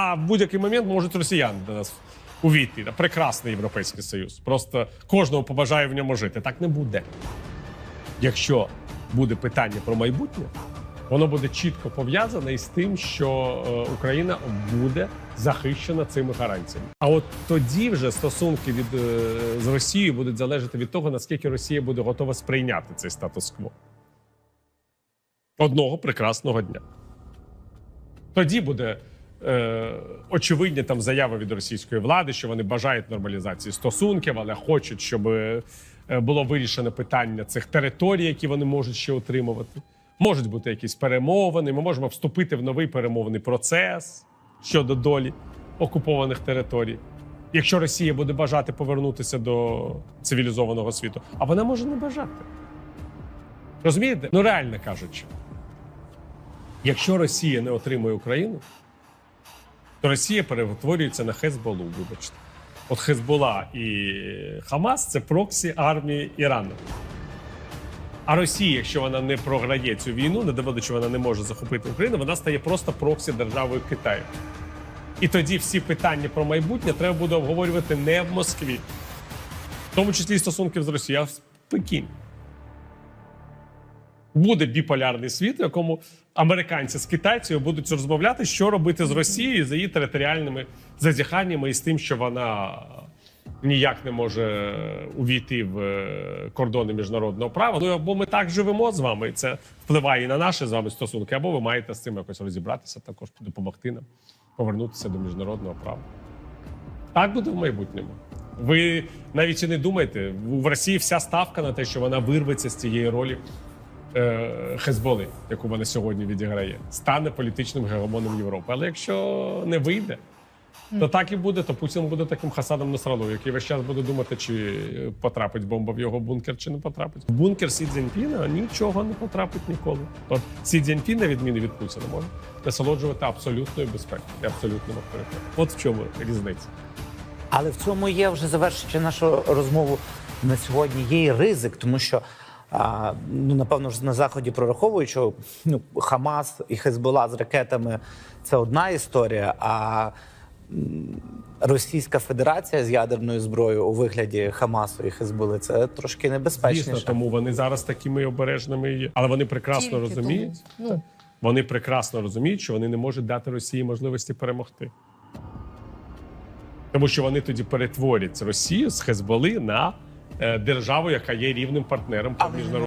А в будь-який момент можуть росіяни до нас увійти. Прекрасний європейський союз. Просто кожному побажає в ньому жити. Так не буде. Якщо буде питання про майбутнє, воно буде чітко пов'язане із тим, що е, Україна буде захищена цими гарантіями. А от тоді вже стосунки від е, з Росією будуть залежати від того, наскільки Росія буде готова сприйняти цей статус-кво одного прекрасного дня. Тоді буде е, очевидні там заяви від російської влади, що вони бажають нормалізації стосунків, але хочуть, щоб е, було вирішено питання цих територій, які вони можуть ще отримувати. Можуть бути якісь перемовини. Ми можемо вступити в новий перемовний процес щодо долі окупованих територій. Якщо Росія буде бажати повернутися до цивілізованого світу, а вона може не бажати. Розумієте? Ну реально кажучи, якщо Росія не отримує Україну, то Росія перетворюється на Хезболу, вибачте. От Хезбола і Хамас це проксі армії Ірану. А Росія, якщо вона не програє цю війну, не доводить, що вона не може захопити Україну, вона стає просто проксі державою Китаю. І тоді всі питання про майбутнє треба буде обговорювати не в Москві, в тому числі і стосунків з Росією, а в Пекіні. Буде біполярний світ, в якому американці з китайцями будуть розмовляти, що робити з Росією за її територіальними зазіханнями і з тим, що вона ніяк не може увійти в е, кордони міжнародного права. Ну або ми так живемо з вами, і це впливає і на наші з вами стосунки, або ви маєте з цим якось розібратися, також допомогти нам повернутися до міжнародного права. Так буде в майбутньому. Ви навіть і не думаєте, в Росії вся ставка на те, що вона вирветься з цієї ролі Хезболи, яку вона сьогодні відіграє, стане політичним гегемоном Європи. Але якщо не вийде, то так і буде, то Путін буде таким Хасаном Насралу, який весь час буде думати, чи потрапить бомба в його бункер, чи не потрапить. В бункер Сі Цзіньпіна нічого не потрапить ніколи. От Сі Цзіньпін, на відміну від Путіна, може насолоджувати абсолютною безпекою і абсолютним авторитетом. От в чому різниця. Але в цьому є вже завершуючи нашу розмову на сьогодні. Є і ризик, тому що а, ну напевно ж на заході прораховують, що ну Хамас і Хезбола з ракетами це одна історія. А Російська Федерація з ядерною зброєю у вигляді Хамасу і Хезболи це трошки небезпечніше. Звісно, тому вони зараз такими обережними є. Але вони прекрасно Тільки розуміють. тому. Ну. Вони прекрасно розуміють, що вони не можуть дати Росії можливості перемогти. Тому що вони тоді перетворять Росію з Хезболи на державу, яка є рівним партнером по міжнародному.